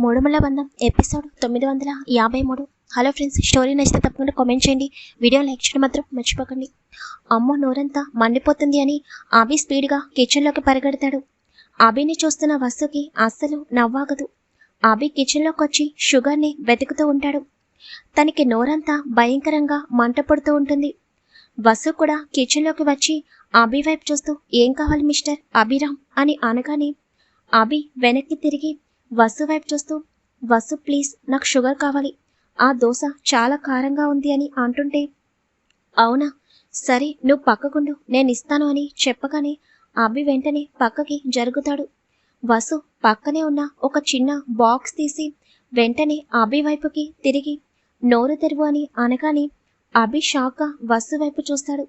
మూడుమల బంధం ఎపిసోడ్ తొమ్మిది వందల యాభై మూడు. హలో ఫ్రెండ్స్ స్టోరీ నచ్చితే తప్పకుండా కామెంట్ చేయండి. వీడియో లైక్ చేయడం మాత్రం మర్చిపోకండి. అమ్మో నోరంతా మండిపోతుంది అని ఆబి స్పీడ్గా కిచెన్లోకి పరిగెడతాడు. అభిని చూస్తున్న వస్తుకి అస్సలు నవ్వాగదు. ఆబి కిచెన్లోకి వచ్చి షుగర్ని వెతుకుతూ ఉంటాడు. తనకి నోరంతా భయంకరంగా మంట పడుతూ ఉంటుంది. వసు కూడా కిచెన్లోకి వచ్చి ఆబి వైపు చూస్తూ ఏం కావాలి మిస్టర్ అభిరామ్? అని అనగానే అభి వెనక్కి తిరిగి వసు వైపు చూస్తూ వసు ప్లీజ్ నాకు షుగర్ కావాలి. ఆ దోశ చాలా కారంగా ఉంది అని అంటుంటే అవునా? సరే నువ్వు పక్కకుండు నేను ఇస్తాను అని చెప్పగానే అభి వెంటనే పక్కకి జరుగుతాడు. వసు పక్కనే ఉన్న ఒక చిన్న బాక్స్ తీసి వెంటనే అభి వైపుకి తిరిగి నోరు తెరువు అని అనగానే అభి షాక్గా వసు వైపు చూస్తాడు.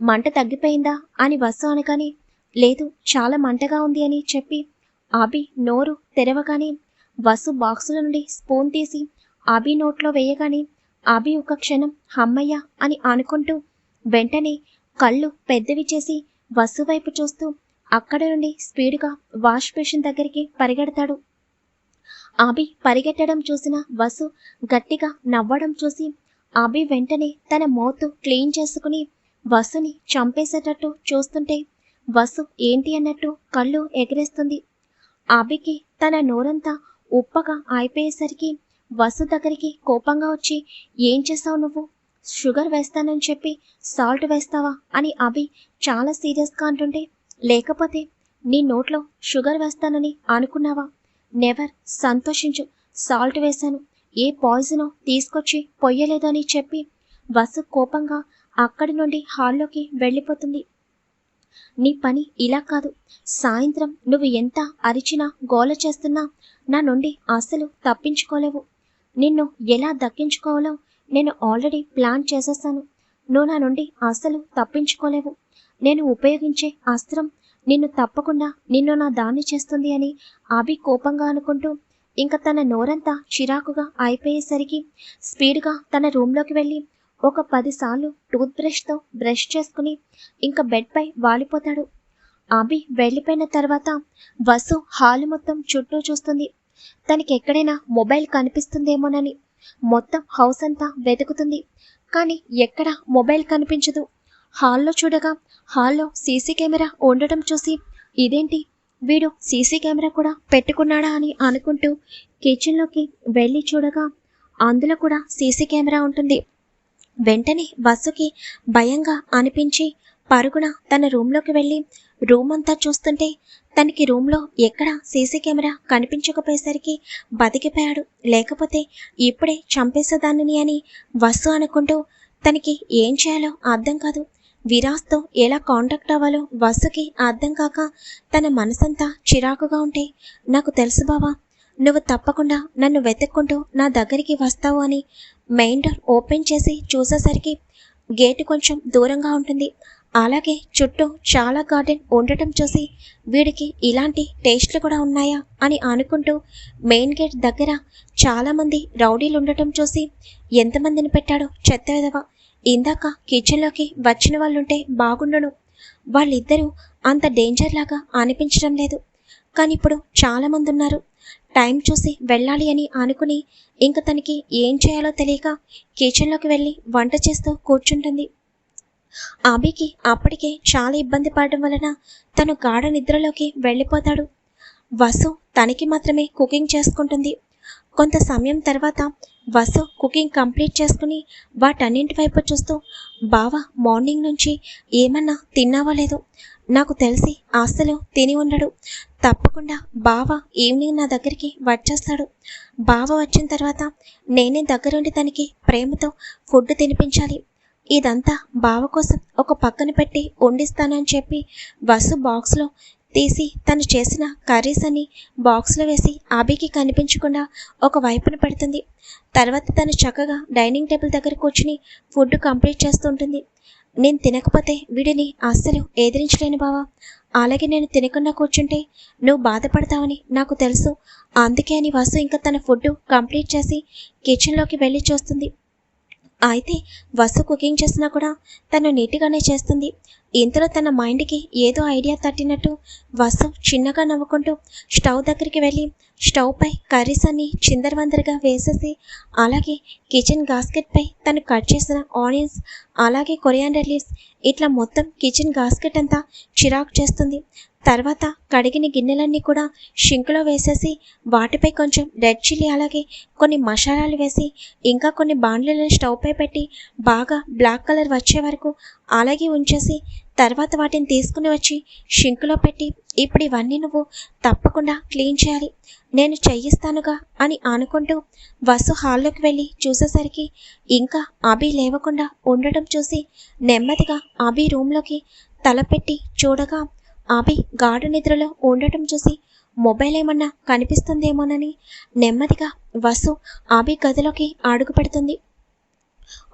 మంట తగ్గిపోయిందా? అని వసు అనగానే లేదు చాలా మంటగా ఉంది అని చెప్పి అభి నోరు తెరవగానే వసు బాక్సుల నుండి స్పూన్ తీసి అభి నోట్లో వేయగానే అభి ఒక క్షణం హమ్మయ్య అని అనుకుంటూ వెంటనే కళ్ళు పెద్దవి చేసి వసు వైపు చూస్తూ అక్కడ నుండి స్పీడ్గా వాష్ బేషన్ దగ్గరికి పరిగెడతాడు. అభి పరిగెట్టడం చూసిన వసు గట్టిగా నవ్వడం చూసి అభి వెంటనే తన మోతు క్లీన్ చేసుకుని వసుని చంపేసేటట్టు చూస్తుంటే వసు ఏంటి అన్నట్టు కళ్ళు ఎగరేస్తుంది. అభికి తన నోరంతా ఉప్పగా అయిపోయేసరికి వసు దగ్గరికి కోపంగా వచ్చి ఏం చేస్తావు నువ్వు? షుగర్ వేస్తానని చెప్పి సాల్ట్ వేస్తావా? అని అభి చాలా సీరియస్గా అంటుంటే లేకపోతే నీ నోట్లో షుగర్ వేస్తానని అనుకున్నావా? నెవర్ సంతోషించు. సాల్ట్ వేశాను. ఏ పాయిజనో తీసుకొచ్చి పొయ్యలేదని చెప్పి వసు కోపంగా అక్కడి నుండి హాల్లోకి వెళ్ళిపోతుంది. నీ పని ఇలా కాదు. సాయంత్రం నువ్వు ఎంత అరిచినా గోల చేస్తున్నా నా నుండి అసలు తప్పించుకోలేవు. నిన్ను ఎలా దక్కించుకోవాలో నేను ఆల్రెడీ ప్లాన్ చేసేస్తాను. నువ్వు నా నుండి అసలు తప్పించుకోలేవు. నేను ఉపయోగించే అస్త్రం నిన్ను తప్పకుండా నిన్ను నా దాన్ని చేస్తుంది అని అభి కోపంగా అనుకుంటూ ఇంకా తన నోరంతా చిరాకుగా అయిపోయేసరికి స్పీడ్గా తన రూమ్లోకి వెళ్ళి ఒక పదిసార్లు టూత్ బ్రష్తో బ్రష్ చేసుకుని ఇంకా బెడ్పై వాలిపోతాడు. అభి వెళ్ళిపోయిన తర్వాత వసు హాలు మొత్తం చుట్టూ చూస్తుంది. తనకి ఎక్కడైనా మొబైల్ కనిపిస్తుందేమోనని. మొత్తం హౌస్ అంతా వెతుకుతుంది. కానీ ఎక్కడ మొబైల్ కనిపించదు. హాల్లో చూడగా హాల్లో సీసీ కెమెరా ఉండటం చూసి ఇదేంటి? వీడు సీసీ కెమెరా కూడా పెట్టుకున్నాడా అని అనుకుంటూ కిచెన్లోకి వెళ్ళి చూడగా అందులో కూడా సీసీ కెమెరా ఉంటుంది. వెంటనే బస్సుకి భయంగా అనిపించి పరుగున తన రూమ్లోకి వెళ్ళి రూమ్ అంతా చూస్తుంటే తనకి రూమ్లో ఎక్కడ సీసీ కెమెరా కనిపించకపోయేసరికి బతికిపోయాడు. లేకపోతే ఇప్పుడే చంపేసేదానిని అని వస్సు అనుకుంటూ తనకి ఏం చేయాలో అర్థం కాదు. విరాస్తో ఎలా కాంటాక్ట్ అవ్వాలో వస్సుకి అర్థం కాక తన మనసంతా చిరాకుగా ఉంటే నాకు తెలుసు బావా నువ్వు తప్పకుండా నన్ను వెతుక్కుంటూ నా దగ్గరికి వస్తావు అని మెయిన్ డోర్ ఓపెన్ చేసి చూసేసరికి గేటు కొంచెం దూరంగా ఉంటుంది. అలాగే చుట్టూ చాలా గార్డెన్ ఉండటం చూసి వీడికి ఇలాంటి టేస్ట్లు కూడా ఉన్నాయా అని అనుకుంటూ మెయిన్ గేట్ దగ్గర చాలామంది రౌడీలు ఉండటం చూసి ఎంతమందిని పెట్టాడో చెత్త విధవ ఇందాక కిచెన్లోకి వచ్చిన వాళ్ళుంటే బాగుండును. వాళ్ళిద్దరూ అంత డేంజర్ లాగా అనిపించడం లేదు. కానీ ఇప్పుడు చాలామంది ఉన్నారు. టైం చూసి వెళ్ళాలి అని అనుకుని ఇంక తనకి ఏం చేయాలో తెలియక కిచెన్లోకి వెళ్ళి వంట చేస్తూ కూర్చుంటుంది. ఆబీకి అప్పటికే చాలా ఇబ్బంది పడడం వలన తను గాఢ నిద్రలోకి వెళ్ళిపోతాడు. వసు తనకి మాత్రమే కుకింగ్ చేసుకుంటుంది. కొంత సమయం తర్వాత వసు కుకింగ్ కంప్లీట్ చేసుకుని వాటన్నింటి వైపు చూస్తూ బావ మార్నింగ్ నుంచి ఏమన్నా తిన్నావా లేదు? నాకు తెలిసి ఆస్తులు తిని ఉండడు. తప్పకుండా బావ ఈవినింగ్ నా దగ్గరికి వచ్చేస్తాడు. బావ వచ్చిన తర్వాత నేనే దగ్గరుండి తనకి ప్రేమతో ఫుడ్ తినిపించాలి. ఇదంతా బావ కోసం ఒక పక్కన పెట్టి వండిస్తానని చెప్పి బస్సు బాక్స్లో తీసి తను చేసిన కర్రీస్ అని బాక్స్లో వేసి అభికి కనిపించకుండా ఒక వైపున పెడుతుంది. తర్వాత తను చక్కగా డైనింగ్ టేబుల్ దగ్గర కూర్చుని ఫుడ్ కంప్లీట్ చేస్తుంటుంది నేను తినకపోతే వీడిని అస్సలు ఎదిరించలేను బావా. అలాగే నేను తినకుండా కూర్చుంటే నువ్వు బాధపడతావని నాకు తెలుసు. అందుకే అని వాసు ఇంకా తన ఫుడ్ కంప్లీట్ చేసి కిచెన్లోకి వెళ్ళి చూస్తుంది. అయితే వసు కుకింగ్ చేసినా కూడా తను నీట్గానే చేస్తుంది. ఇంతలో తన మైండ్కి ఏదో ఐడియా తట్టినట్టు వసు చిన్నగా నవ్వుకుంటూ స్టవ్ దగ్గరికి వెళ్ళి స్టవ్ పై కర్రీస్ అన్ని చిందరవందరగా వేసేసి అలాగే కిచెన్ గాస్కెట్ పై తను కట్ చేసిన ఆనియన్స్ అలాగే కొరియాండర్ లీవ్స్ ఇట్లా మొత్తం కిచెన్ గాస్కెట్ అంతా చిరాకు చేస్తుంది. తర్వాత కడిగిన గిన్నెలన్నీ కూడా షింకులో వేసేసి వాటిపై కొంచెం రెడ్ చిల్లీ అలాగే కొన్ని మసాలాలు వేసి ఇంకా కొన్ని బాండ్లను స్టవ్పై పెట్టి బాగా బ్లాక్ కలర్ వచ్చే వరకు అలాగే ఉంచేసి తర్వాత వాటిని తీసుకుని వచ్చి షింకులో పెట్టి ఇప్పుడు ఇవన్నీ నువ్వు తప్పకుండా క్లీన్ చేయాలి. నేను చెయ్యిస్తానుగా అని అనుకుంటూ వసు హాల్లోకి వెళ్ళి చూసేసరికి ఇంకా అభి లేవకుండా ఉండడం చూసి నెమ్మదిగా అభి రూమ్లోకి తలపెట్టి చూడగా అభి గాఢ నిద్రలో ఉండటం చూసి మొబైల్ ఏమన్నా కనిపిస్తుందేమోనని నెమ్మదిగా వసు అభి గదిలోకి అడుగు పెడుతుంది.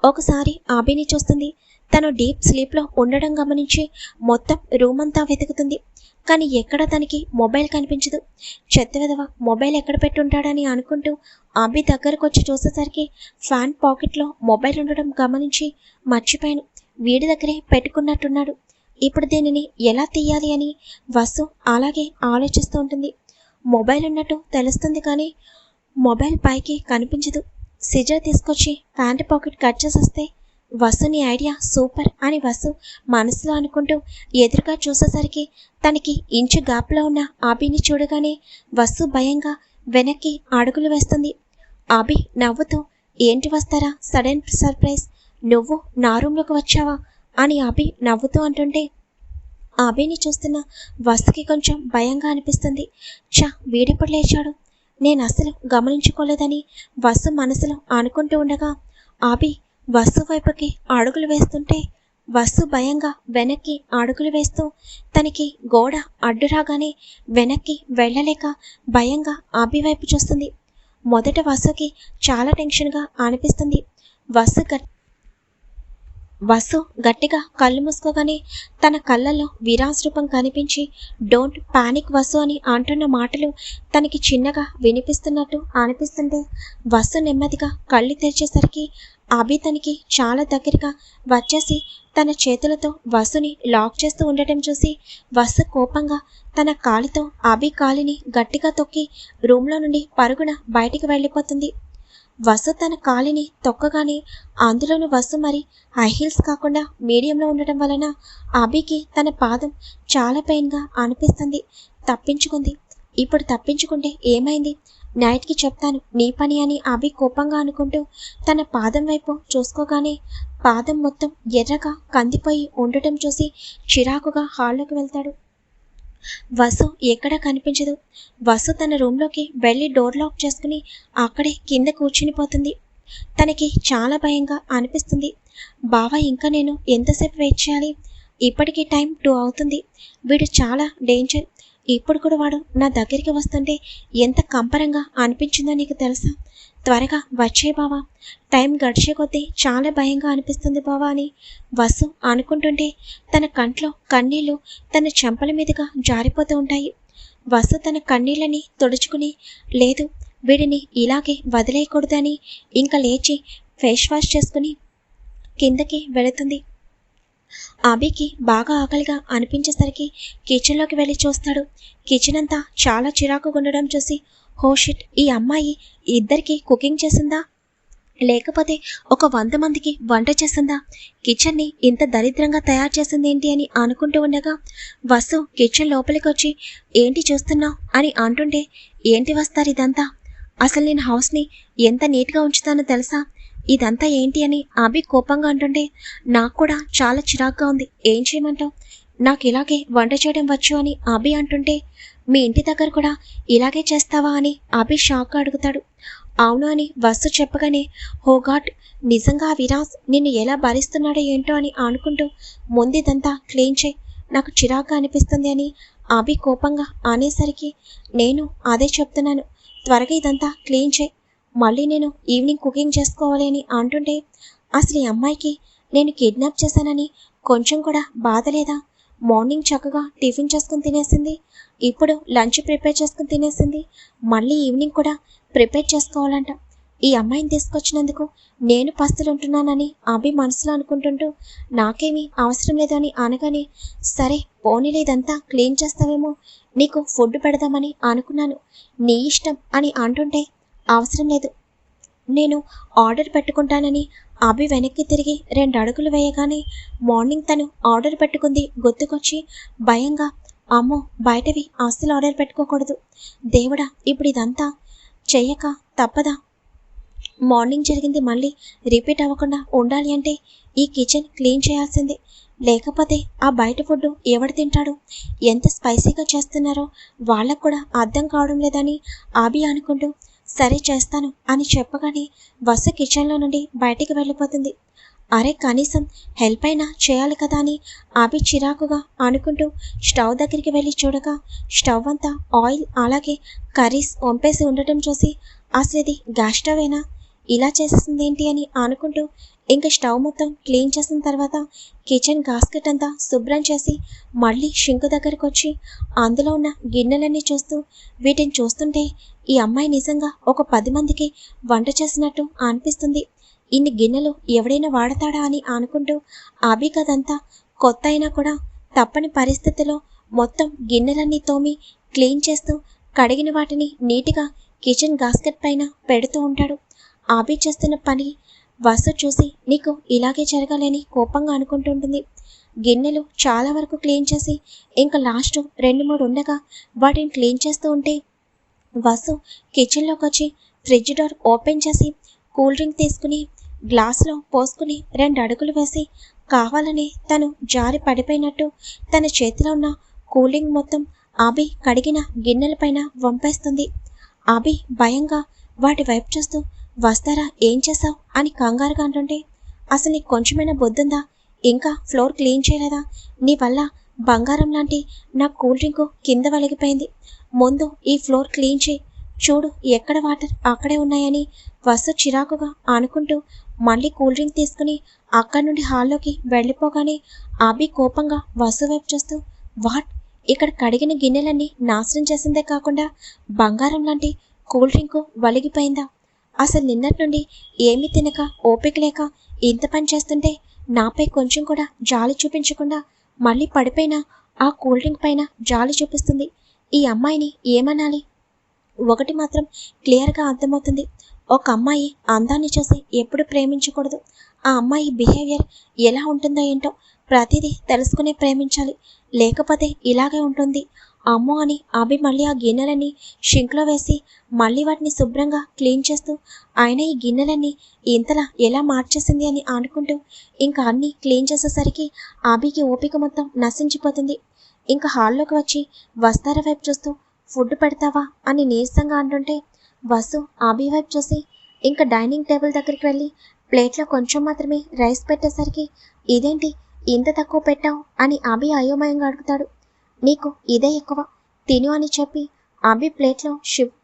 ఒకసారి అభిని చూస్తుంది. తను డీప్ స్లీప్లో ఉండడం గమనించి మొత్తం రూమ్ అంతా వెతుకుతుంది. కానీ ఎక్కడ తనకి మొబైల్ కనిపించదు. చెత్త విధవ మొబైల్ ఎక్కడ పెట్టుంటాడని అనుకుంటూ అభి దగ్గరకు వచ్చి చూసేసరికి ఫ్యాన్ పాకెట్లో మొబైల్ ఉండడం గమనించి మర్చిపోయాను. వీడి దగ్గరే పెట్టుకున్నట్టున్నాడు. ఇప్పుడు దీనిని ఎలా తీయాలి అని వసు అలాగే ఆలోచిస్తూ ఉంటుంది. మొబైల్ ఉన్నట్టు తెలుస్తుంది కానీ మొబైల్ పైకి కనిపించదు. సిజర్ తీసుకొచ్చి ప్యాంట్ పాకెట్ కట్ చేసేస్తే వసుని ఐడియా సూపర్ అని వసు మనసులో అనుకుంటూ ఎదురుగా చూసేసరికి తనకి ఇంచు గ్యాప్లో ఉన్న అభిని చూడగానే వసు భయంగా వెనక్కి అడుగులు వేస్తుంది. అభి నవ్వుతూ ఏంటి వస్తారా? Sudden surprise. నువ్వు నా రూమ్లోకి వచ్చావా? అని అభి నవ్వుతూ అంటుంటే అభిని చూస్తున్న వసుకి కొంచెం భయంగా అనిపిస్తుంది. చా వీడెప్పుడు లేచాడు? నేను అసలు గమనించుకోలేదని వసు మనసులో అనుకుంటూ ఉండగా అభి వసు వైపుకి అడుగులు వేస్తుంటే వసు భయంగా వెనక్కి అడుగులు వేస్తూ తనకి గోడ అడ్డు రాగానే వెనక్కి వెళ్ళలేక భయంగా అభి వైపు చూస్తుంది. మొదట వసుకి చాలా టెన్షన్గా అనిపిస్తుంది. వసు గట్ వసు గట్టిగా కళ్ళు మూసుకోగానే తన కళ్ళల్లో విరాజ్ రూపం కనిపించి డోంట్ పానిక్ వసు అని అంటున్న మాటలు తనకి చిన్నగా వినిపిస్తున్నట్టు అనిపిస్తుంటే వసు నెమ్మదిగా కళ్ళు తెరిచేసరికి అభి తనకి చాలా దగ్గరగా వచ్చేసి తన చేతులతో వసుని లాక్ చేస్తూ ఉండటం చూసి వసు కోపంగా తన కాలితో అభి కాలిని గట్టిగా తొక్కి రూమ్లో నుండి పరుగున బయటికి వెళ్ళిపోతుంది. వసు తన కాలిని తొక్కగానే అందులోని వసు మరి హై హీల్స్ కాకుండా మీడియంలో ఉండటం వలన అభికి తన పాదం చాలా పెయిన్గా అనిపిస్తుంది. తప్పించుకుంది. ఇప్పుడు తప్పించుకుంటే ఏమైంది? నైట్కి చెప్తాను. నీ పని అని అభి కోపంగా అనుకుంటూ తన పాదం వైపు చూసుకోగానే పాదం మొత్తం ఎర్రగా కందిపోయి ఉండటం చూసి చిరాకుగా హాల్లోకి వెళ్తాడు. వసు ఎక్కడ కనిపించదు. వసు తన రూమ్లోకి వెళ్ళి డోర్ లాక్ చేసుకుని అక్కడే కింద కూర్చునిపోతుంది తనకి చాలా భయంగా అనిపిస్తుంది. బావ ఇంకా నేను ఎంతసేపు వెయిట్ చేయాలి? ఇప్పటికీ టైం టూ అవుతుంది. వీడు చాలా డేంజర్. ఇప్పుడు కూడా వాడు నా దగ్గరికి వస్తుంటే ఎంత కంపరంగా అనిపించిందో నీకు తెలుసా? త్వరగా వచ్చే బావా. టైం గడిచే కొద్దీ చాలా భయంగా అనిపిస్తుంది బావా అని వసు అనుకుంటుంటే తన కంట్లో కన్నీళ్ళు తన చెంపల మీదుగా జారిపోతూ ఉంటాయి. వసు తన కన్నీళ్ళని తుడుచుకుని లేదు వీడిని ఇలాగే వదిలేయకూడదని ఇంకా లేచి ఫేస్ వాష్ చేసుకుని కిందకి వెళుతుంది. అభికి బాగా ఆకలిగా అనిపించేసరికి కిచెన్లోకి వెళ్ళి చూస్తాడు. కిచెన్ అంతా చాలా చిరాకుగా ఉండడం చూసి హోషిట్ ఈ అమ్మాయి ఇద్దరికి కుకింగ్ చేసిందా? లేకపోతే ఒక వంద మందికి వంట చేసిందా? కిచెన్ని ఇంత దరిద్రంగా తయారు చేసింది ఏంటి అని అనుకుంటూ ఉండగా వసు కిచెన్ లోపలికి వచ్చి ఏంటి చూస్తున్నావు? అని అంటుంటే ఏంటి వస్తారు ఇదంతా? అసలు నేను హౌస్ని ఎంత నీట్గా ఉంచుతానో తెలుసా? ఇదంతా ఏంటి? అని అభి కోపంగా అంటుంటే నాకు కూడా చాలా చిరాగ్గా ఉంది. ఏం చేయమంటావు? నాకు ఇలాగే వంట చేయడం వచ్చు అని అభి అంటుంటే మీ ఇంటి దగ్గర కూడా ఇలాగే చేస్తావా అని అభి షాక్ అడుగుతాడు. అవును అని వస్తు చెప్పగానే హో గాడ్ నిజంగా విరాస్ విరాజ్ నిన్ను ఎలా భరిస్తున్నాడో ఏంటో అని అనుకుంటూ ముందిదంతా క్లీన్ చేయి. నాకు చిరాగ్గా అనిపిస్తుంది అని అభి కోపంగా అనేసరికి నేను అదే చెప్తున్నాను. త్వరగా ఇదంతా క్లీన్ చేయి. మళ్ళీ నేను ఈవినింగ్ కుకింగ్ చేసుకోవాలి అని అంటుంటే అసలు ఈ అమ్మాయికి నేను కిడ్నాప్ చేశానని కొంచెం కూడా బాధ లేదా మార్నింగ్ చక్కగా టిఫిన్ చేసుకుని తినేసింది. ఇప్పుడు లంచ్ ప్రిపేర్ చేసుకుని తినేసింది. మళ్ళీ ఈవినింగ్ కూడా ప్రిపేర్ చేసుకోవాలంట. ఈ అమ్మాయిని తీసుకొచ్చినందుకు నేను పస్తులుంటున్నానని అభి మనసులో అనుకుంటుంటూ నాకేమీ అవసరం లేదని అనగానే సరే పోనీలేదంతా క్లీన్ చేస్తావేమో నీకు ఫుడ్ పెడదామని అనుకున్నాను. నీ ఇష్టం అని అంటుంటే అవసరం లేదు. నేను ఆర్డర్ పెట్టుకుంటానని. అభి వెనక్కి తిరిగి రెండు అడుగులు వేయగానే మార్నింగ్ తను ఆర్డర్ పెట్టుకుంది గుర్తుకొచ్చి భయంగా అమ్మో బయటవి ఆస్తులు ఆర్డర్ పెట్టుకోకూడదు. దేవుడా ఇప్పుడు ఇదంతా చెయ్యక తప్పదా? మార్నింగ్ జరిగింది మళ్ళీ రిపీట్ అవ్వకుండా ఉండాలి అంటే ఈ కిచెన్ క్లీన్ చేయాల్సిందే. లేకపోతే ఆ బయట ఫుడ్ ఎవడు తింటాడు? ఎంత స్పైసీగా చేస్తున్నారో వాళ్ళకు కూడా అర్థం కావడం లేదని ఆబి అనుకుంటూ సరే చేస్తాను అని చెప్పగానే వసు కిచెన్లో నుండి బయటికి వెళ్ళిపోతుంది. అరే కనీసం హెల్ప్ అయినా చేయాలి కదా అని అభి చిరాకుగా అనుకుంటూ స్టవ్ దగ్గరికి వెళ్ళి చూడగా స్టవ్ అంతా ఆయిల్ అలాగే కర్రీస్ వంపేసి ఉండటం చూసి అసలు ఇది గ్యాస్ అయినా ఇలా చేసేసింది ఏంటి అని అనుకుంటూ ఇంకా స్టవ్ మొత్తం క్లీన్ చేసిన తర్వాత కిచెన్ గాస్కెట్ అంతా శుభ్రం చేసి మళ్ళీ షింకు దగ్గరకు వచ్చి అందులో ఉన్న గిన్నెలన్నీ చూస్తూ వీటిని చూస్తుంటే ఈ అమ్మాయి నిజంగా ఒక పది మందికి వంట చేసినట్టు అనిపిస్తుంది. ఇన్ని గిన్నెలు ఎవడైనా వాడతాడా అని అనుకుంటూ అభి కదంతా కొత్త అయినా కూడా తప్పని పరిస్థితిలో మొత్తం గిన్నెలన్నీ తోమి క్లీన్ చేస్తూ కడిగిన వాటిని నీట్గా కిచెన్ గాస్కెట్ పైన పెడుతూ ఉంటాడు. ఆబి చేస్తున్న పని వసు చూసి నీకు ఇలాగే జరగాలని కోపంగా అనుకుంటుంటుంది. గిన్నెలు చాలా వరకు క్లీన్ చేసి ఇంకా లాస్ట్ రెండు మూడు ఉండగా వాటిని క్లీన్ చేస్తూ ఉంటే వసు కిచెన్లోకి వచ్చి ఫ్రిడ్జ్ డోర్ ఓపెన్ చేసి కూల్ డ్రింక్ తీసుకుని గ్లాసులో పోసుకుని రెండు అడుగులు వేసి కావాలని తను జారి పడిపోయినట్టు తన చేతిలో ఉన్న కూలింగ్ మొత్తం ఆబి కడిగిన గిన్నెలపైన వంపేస్తుంది. ఆబి భయంగా వాటి వైపు చూస్తూ వస్తారా? ఏం చేసావు అని కంగారుగా అంటుంటే అసలు నీకు కొంచెమైనా బొద్దుందా? ఇంకా ఫ్లోర్ క్లీన్ చేయలేదా? నీ వల్ల బంగారం లాంటి నా కూల్ డ్రింకు కింద వలిగిపోయింది. ముందు ఈ ఫ్లోర్ క్లీన్ చేయి. చూడు ఎక్కడ వాటర్ అక్కడే ఉన్నాయని వసు చిరాకుగా అనుకుంటూ మళ్ళీ కూల్ డ్రింక్ తీసుకుని అక్కడి నుండి హాల్లోకి వెళ్ళిపోగానే అభి కోపంగా వసు వైపు చూస్తూ వాట్? ఇక్కడ కడిగిన గిన్నెలన్నీ నాశనం చేసిందే కాకుండా బంగారం లాంటి కూల్ డ్రింకు వలిగిపోయిందా? అసలు నిన్నటి నుండి ఏమీ తినక ఓపిక లేక ఇంత పని చేస్తుంటే నాపై కొంచెం కూడా జాలి చూపించకుండా మళ్ళీ పడిపోయిన ఆ కూల్ డ్రింక్ పైన జాలి చూపిస్తుంది. ఈ అమ్మాయిని ఏమనాలి? ఒకటి మాత్రం క్లియర్గా అర్థమవుతుంది. ఒక అమ్మాయి అందాన్ని చూసి ఎప్పుడు ప్రేమించకూడదు. ఆ అమ్మాయి బిహేవియర్ ఎలా ఉంటుందో ఏంటో ప్రతిదీ తెలుసుకునే ప్రేమించాలి. లేకపోతే ఇలాగే ఉంటుంది. అమ్మో అని అభి మళ్ళీ ఆ గిన్నెలని షింక్లో వేసి మళ్ళీ వాటిని శుభ్రంగా క్లీన్ చేస్తూ ఆయన ఈ గిన్నెలన్నీ ఇంతలా ఎలా మార్చేసింది అని అనుకుంటూ ఇంకా అన్నీ క్లీన్ చేసేసరికి అభికి ఓపిక మొత్తం నశించిపోతుంది. ఇంకా హాల్లోకి వచ్చి వస్తార వైపు చూస్తూ ఫుడ్ పెడతావా అని నీరసంగా అంటుంటే వసు అభి వైపు చూసి ఇంకా డైనింగ్ టేబుల్ దగ్గరికి వెళ్ళి ప్లేట్లో కొంచెం మాత్రమే రైస్ పెట్టేసరికి ఇదేంటి ఇంత తక్కువ పెట్టావు అని అభి అయోమయంగా అడుగుతాడు. నీకు ఇదే ఎక్కువ? తిను అని చెప్పి అభి ప్లేట్లో షిప్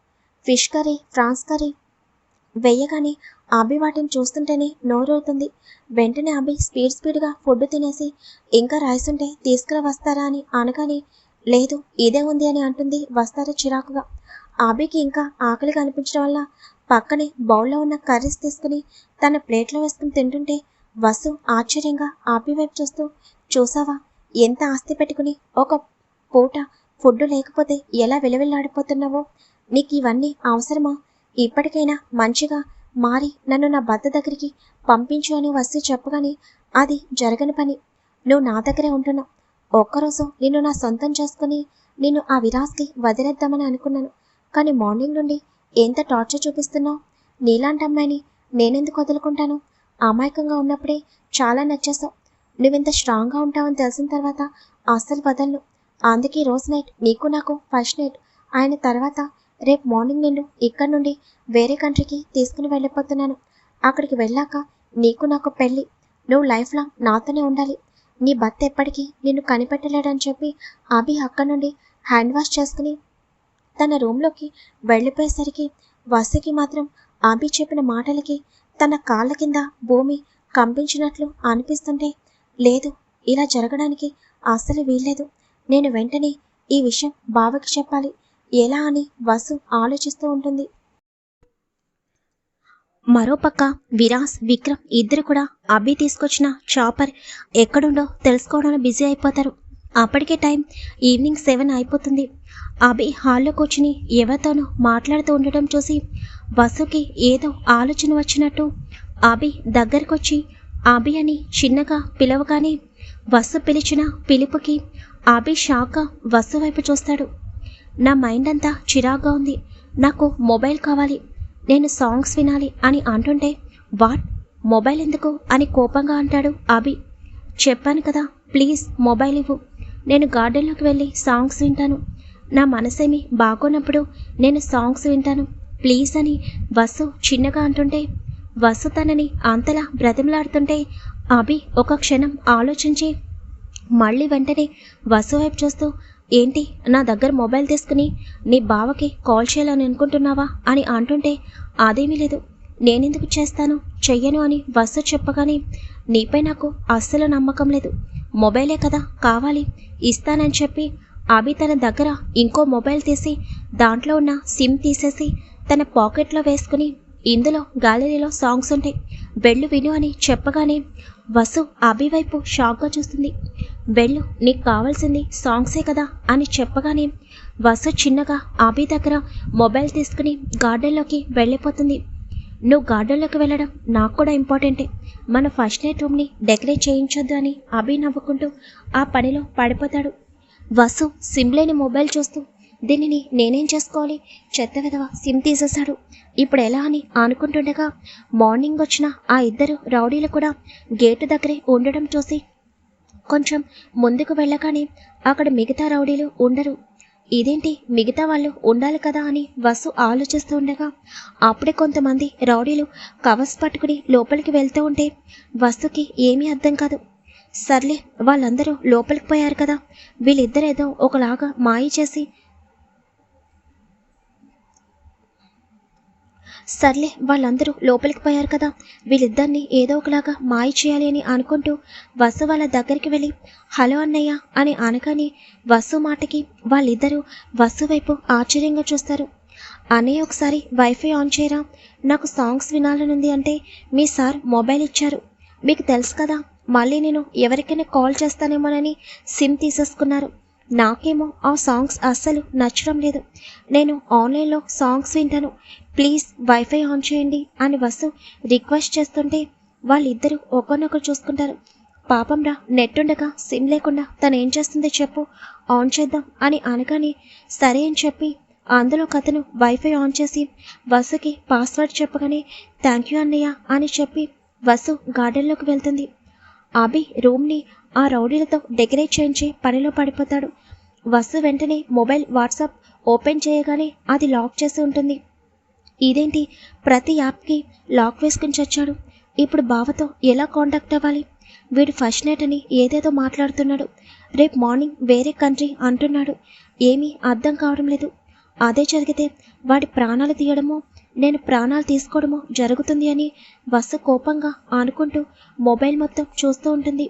ఫిష్ కర్రీ ఫ్రాన్స్ కర్రీ వేయగానే అభి వాటిని చూస్తుంటేనే నోరవుతుంది వెంటనే అభి స్పీడ్ స్పీడ్గా ఫుడ్ తినేసి ఇంకా రైస్ ఉంటే తీసుకురా వస్తారా? అని అనగానే లేదు ఇదే ఉంది అని అంటుంది వస్తారా చిరాకుగా. అభికి ఇంకా ఆకలి కనిపించడం వల్ల పక్కనే బౌల్లో ఉన్న కర్రీస్ తీసుకుని తన ప్లేట్లో వేసుకుని తింటుంటే వసు ఆశ్చర్యంగా ఆపి వైపు చూస్తూ చూసావా? ఎంత ఆస్తి పెట్టుకుని ఒక పూట ఫుడ్ లేకపోతే ఎలా విలవిల్లాడిపోతున్నావో? నీకు ఇవన్నీ అవసరమా? ఇప్పటికైనా మంచిగా మారి నన్ను నా భర్త దగ్గరికి పంపించు అని వస్తే చెప్పగానే అది జరగని పని. నువ్వు నా దగ్గరే ఉంటున్నావు. ఒక్కరోజు నిన్ను నా సొంతం చేసుకుని నిన్ను ఆ విరాస్కి వదిలేద్దామని అనుకున్నాను. కానీ మార్నింగ్ నుండి ఎంత టార్చర్ చూపిస్తున్నావు? నీలాంటి అమ్మాయిని నేనెందుకు వదులుకుంటాను? అమాయకంగా ఉన్నప్పుడే చాలా నచ్చేసావు నువ్వెంత స్ట్రాంగ్గా ఉంటావని తెలిసిన తర్వాత అస్సలు వదలను. అందుకే రోజు నైట్ నీకు నాకు ఫస్ట్ నైట్. ఆయన తర్వాత రేపు మార్నింగ్ నేను ఇక్కడ నుండి వేరే కంట్రీకి తీసుకుని వెళ్ళిపోతున్నాను. అక్కడికి వెళ్ళాక నీకు నాకు పెళ్ళి. నువ్వు లైఫ్ లాంగ్ నాతోనే ఉండాలి. నీ భర్త ఎప్పటికీ నిన్ను కనిపెట్టలేడని చెప్పి అభి అక్కడి నుండి హ్యాండ్ వాష్ చేసుకుని తన రూమ్లోకి వెళ్ళిపోయేసరికి వసుకి మాత్రం అభి చెప్పిన మాటలకి తన కాళ్ళ కింద భూమి కంపించినట్లు అనిపిస్తుంటే లేదు ఇలా జరగడానికి అస్సలు వీల్లేదు. నేను వెంటనే ఈ విషయం బావకి చెప్పాలి. ఎలా అని వసు ఆలోచిస్తూ ఉంటుంది. మరోపక్క విరాస్ విక్రమ్ ఇద్దరు కూడా అబ్బి తీసుకొచ్చిన చాపర్ ఎక్కడుండో తెలుసుకోవడంలో బిజీ అయిపోతారు. అప్పటికే టైం ఈవినింగ్ సెవెన్ అయిపోతుంది. అభి హాల్లో కూర్చుని ఎవరితోనో మాట్లాడుతూ ఉండటం చూసి వసుకి ఏదో ఆలోచన వచ్చినట్టు అభి దగ్గరకొచ్చి అభి అని చిన్నగా పిలవగానే వసు పిలిచిన పిలుపుకి అభి షాక్గా వసు వైపు చూస్తాడు. నా మైండ్ అంతా చిరాగ్గా ఉంది. నాకు మొబైల్ కావాలి. నేను సాంగ్స్ వినాలి అని అంటుంటే వాట్? మొబైల్ ఎందుకు? అని కోపంగా అంటాడు అభి. చెప్పాను కదా ప్లీజ్ మొబైల్ ఇవ్వు. నేను గార్డెన్లోకి వెళ్ళి సాంగ్స్ వింటాను. నా మనసేమి బాగోనప్పుడు నేను సాంగ్స్ వింటాను. ప్లీజ్ అని వసు చిన్నగా అంటుంటే వసు తనని అంతలా బ్రతిమలాడుతుంటే అభి ఒక క్షణం ఆలోచించి మళ్ళీ వెంటనే వసు వైపు చూస్తూ ఏంటి నా దగ్గర మొబైల్ తీసుకుని నీ బావకి కాల్ చేయాలని అనుకుంటున్నావా? అని అంటుంటే అదేమీ లేదు నేనెందుకు చేస్తాను చెయ్యను అని వసు చెప్పగానే నీపై నాకు అస్సలు నమ్మకం లేదు మొబైలే కదా కావాలి ఇస్తానని చెప్పి అభి తన దగ్గర ఇంకో మొబైల్ తీసి దాంట్లో ఉన్న సిమ్ తీసేసి తన పాకెట్లో వేసుకుని ఇందులో గ్యాలరీలో సాంగ్స్ ఉంటాయి వెళ్ళు విను అని చెప్పగానే వసు అభి వైపు షాక్గా చూస్తుంది. వెళ్ళు నీకు కావాల్సింది సాంగ్సే కదా అని చెప్పగానే వసు చిన్నగా అభి దగ్గర మొబైల్ తీసుకుని గార్డెన్లోకి వెళ్ళిపోతుంది. నువ్వు గార్డెన్లోకి వెళ్ళడం నాకు కూడా ఇంపార్టెంటే. మన ఫస్ట్ నైట్ రూమ్ని డెకరేట్ చేయించొద్దు అని అభి నవ్వుకుంటూ ఆ పనిలో పడిపోతాడు. వసు సిమ్ లేని మొబైల్ చూస్తూ దీనిని నేనేం చేసుకోవాలి? చెత్త విధవ సిమ్ తీసేశాడు. ఇప్పుడు ఎలా అని అనుకుంటుండగా మార్నింగ్ వచ్చిన ఆ ఇద్దరు రౌడీలు కూడా గేటు దగ్గరే ఉండడం చూసి కొంచెం ముందుకు వెళ్ళగానే అక్కడ మిగతా రౌడీలు ఉండరు. ఇదేంటి? మిగతా వాళ్ళు ఉండాలి కదా అని వసు ఆలోచిస్తూ ఉండగా అప్పుడే కొంతమంది రౌడీలు కవర్స్ పట్టుకుని లోపలికి వెళ్తూ ఉంటే వసుకి ఏమీ అర్థం కాదు. సర్లే వాళ్ళందరూ లోపలికి పోయారు కదా. వీళ్ళిద్దరేదో ఒకలాగా మాయ చేసి సర్లే వాళ్ళందరూ లోపలికి పోయారు కదా. వీళ్ళిద్దరిని ఏదో ఒకలాగా మాయ చేయాలి అని అనుకుంటూ వసు వాళ్ళ దగ్గరికి వెళ్ళి హలో అన్నయ్య అని అనగానే వసు మాటకి వాళ్ళిద్దరూ వసు వైపు ఆశ్చర్యంగా చూస్తారు. అన్నయ్య ఒకసారి వైఫై ఆన్ చేయరా? నాకు సాంగ్స్ వినాలనుంది అంటే మీ సార్ మొబైల్ ఇచ్చారు. మీకు తెలుసు కదా మళ్ళీ నేను ఎవరికైనా కాల్ చేస్తానేమోనని సిమ్ తీసేసుకున్నారు. నాకేమో ఆ సాంగ్స్ అస్సలు నచ్చడం లేదు. నేను ఆన్లైన్లో సాంగ్స్ వింటాను. ప్లీజ్ వైఫై ఆన్ చేయండి అని వస్తు రిక్వెస్ట్ చేస్తుంటే వాళ్ళిద్దరూ ఒకరినొకరు చూసుకుంటారు. పాపం రా నెట్ ఉండగా సిమ్ లేకుండా తను ఏం చేస్తుందో చెప్పు ఆన్ చేద్దాం అని అనగానే సరే అని చెప్పి అందులో కథను వైఫై ఆన్ చేసి వసుకి పాస్వర్డ్ చెప్పగానే థ్యాంక్ యూ అన్నయ్య అని చెప్పి వసు గార్డెన్లోకి వెళ్తుంది. అభి రూమ్ని ఆ రౌడీలతో డెకరేట్ చేయించి పనిలో పడిపోతాడు. వసు వెంటనే మొబైల్ వాట్సాప్ ఓపెన్ చేయగానే అది లాక్ చేసి ఉంటుంది. ఇదేంటి? ప్రతి యాప్కి లాక్ వేసుకుని చచ్చాడు. ఇప్పుడు బావతో ఎలా కాంటాక్ట్ అవ్వాలి? వీడు ఫస్ట్ నైట్ అని ఏదేదో మాట్లాడుతున్నాడు. రేపు మార్నింగ్ వేరే కంట్రీ అంటున్నాడు. ఏమీ అర్థం కావడం లేదు. అదే జరిగితే వాడి ప్రాణాలు తీయడమో నేను ప్రాణాలు తీసుకోవడమో జరుగుతుంది అని వసు కోపంగా అనుకుంటూ మొబైల్ మొత్తం చూస్తూ ఉంటుంది.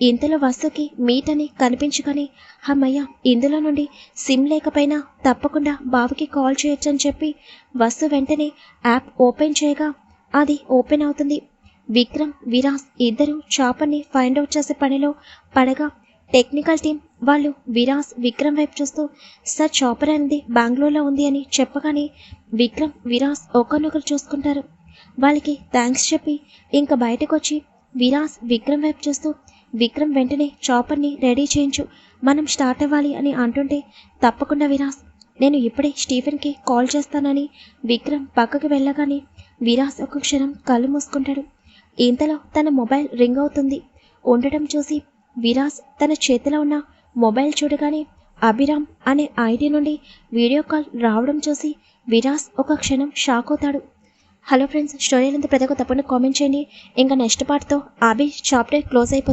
ఇంతలో వస్తుకి మీట్ అని కనిపించుకొని అమ్మయ్య ఇందులో నుండి సిమ్ లేకపోయినా తప్పకుండా బావకి కాల్ చేయొచ్చని చెప్పి వస్తు వెంటనే యాప్ ఓపెన్ చేయగా అది ఓపెన్ అవుతుంది. విక్రమ్ విరాస్ ఇద్దరు చాపర్ని ఫైండ్ అవుట్ చేసే పనిలో పడగా టెక్నికల్ టీం వాళ్ళు విరాస్ విక్రమ్ వైపు చూస్తూ సార్ చాపర్ అనేది బెంగళూరులో ఉంది అని చెప్పగానే విక్రమ్ విరాస్ ఒకరినొకరు చూసుకుంటారు. వాళ్ళకి థ్యాంక్స్ చెప్పి ఇంకా బయటకు వచ్చి విరాస్ విక్రమ్ వైపు చూస్తూ విక్రమ్ వెంటనే చాపర్ని రెడీ చేయించు. మనం స్టార్ట్ అవ్వాలి అని అంటుంటే తప్పకుండా విరాస్ నేను ఇప్పుడే స్టీఫెన్కి కాల్ చేస్తానని. విక్రమ్ పక్కకు వెళ్ళగానే విరాస్ ఒక క్షణం కళ్ళు మూసుకుంటాడు. ఇంతలో తన మొబైల్ రింగ్ అవుతుంది. ఉండటం చూసి విరాస్ తన చేతిలో ఉన్న మొబైల్ చూడగానే అభిరామ్ అనే ఐడి నుండి వీడియో కాల్ రావడం చూసి విరాస్ ఒక క్షణం షాక్ అవుతాడు. హలో ఫ్రెండ్స్ స్టోరీ ప్రతి ఒక్క తప్పకుండా కామెంట్ చేయండి. ఇంకా నెక్స్ట్ పార్ట్తో అభి చాప్టర్ క్లోజ్ అయిపోతుంది